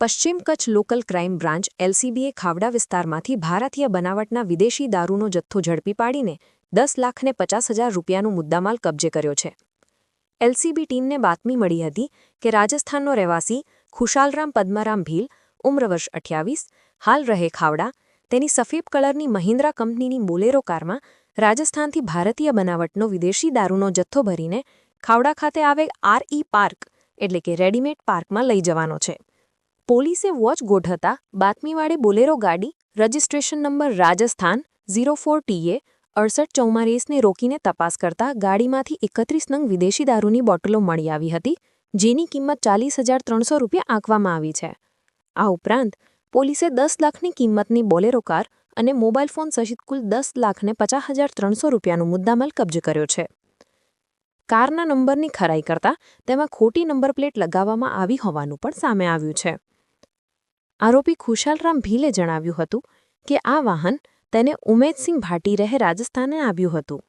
પશ્ચિમ Kutch local crime branch એલસીબીએ ખાવડા વિસ્તારમાંથી ભારતીય બનાવટના વિદેશી દારૂનો જથ્થો ઝડપી પાડીને દસ લાખને પચાસ હજાર રૂપિયાનો મુદ્દામાલ કબજે કર્યો છે. એલસીબી ટીમને બાતમી મળી હતી કે રાજસ્થાનનો રહેવાસી ખુશાલરામ પદ્મરામ ભીલ ઉમ્ર વર્ષ અઠ્યાવીસ, હાલ રહે ખાવડા. તેની સફેદ કલરની મહિન્દ્રા કંપનીની બોલેરો કારમાં રાજસ્થાનથી ભારતીય બનાવટનો વિદેશી દારૂનો જથ્થો ભરીને ખાવડા ખાતે આવે આરઈ પાર્ક એટલે કે રેડીમેડ પાર્કમાં લઈ જવાનો છે. પોલીસે વોચ ગોઠવતા બાતમીવાળે બોલેરો ગાડી, registration number Rajasthan, zero four T અડસઠ ચૌમારીસને રોકીને તપાસ કરતા ગાડીમાંથી એકત્રીસ નંગ વિદેશી દારૂની બોટલો મળી આવી હતી, જેની કિંમત ચાલીસ હજાર ત્રણસો રૂપિયા આંકવામાં આવી છે. આ ઉપરાંત, પોલીસે દસ લાખની કિંમતની બોલેરો કાર અને મોબાઈલ ફોન સહિત કુલ દસ લાખને પચાસ હજાર ત્રણસો રૂપિયાનું મુદ્દામાલ કબજે કર્યો છે. કારના નંબરની ખરાઈ કરતા તેમાં ખોટી નંબર પ્લેટ લગાવવામાં આવી હોવાનું પણ સામે આવ્યું છે. આરોપી ખુશાલરામ ભીલે જણાવ્યું હતું કે આ વાહન તેને ઉમેદસિંહ ભાટી રહે રાજસ્થાને આવ્યું હતું.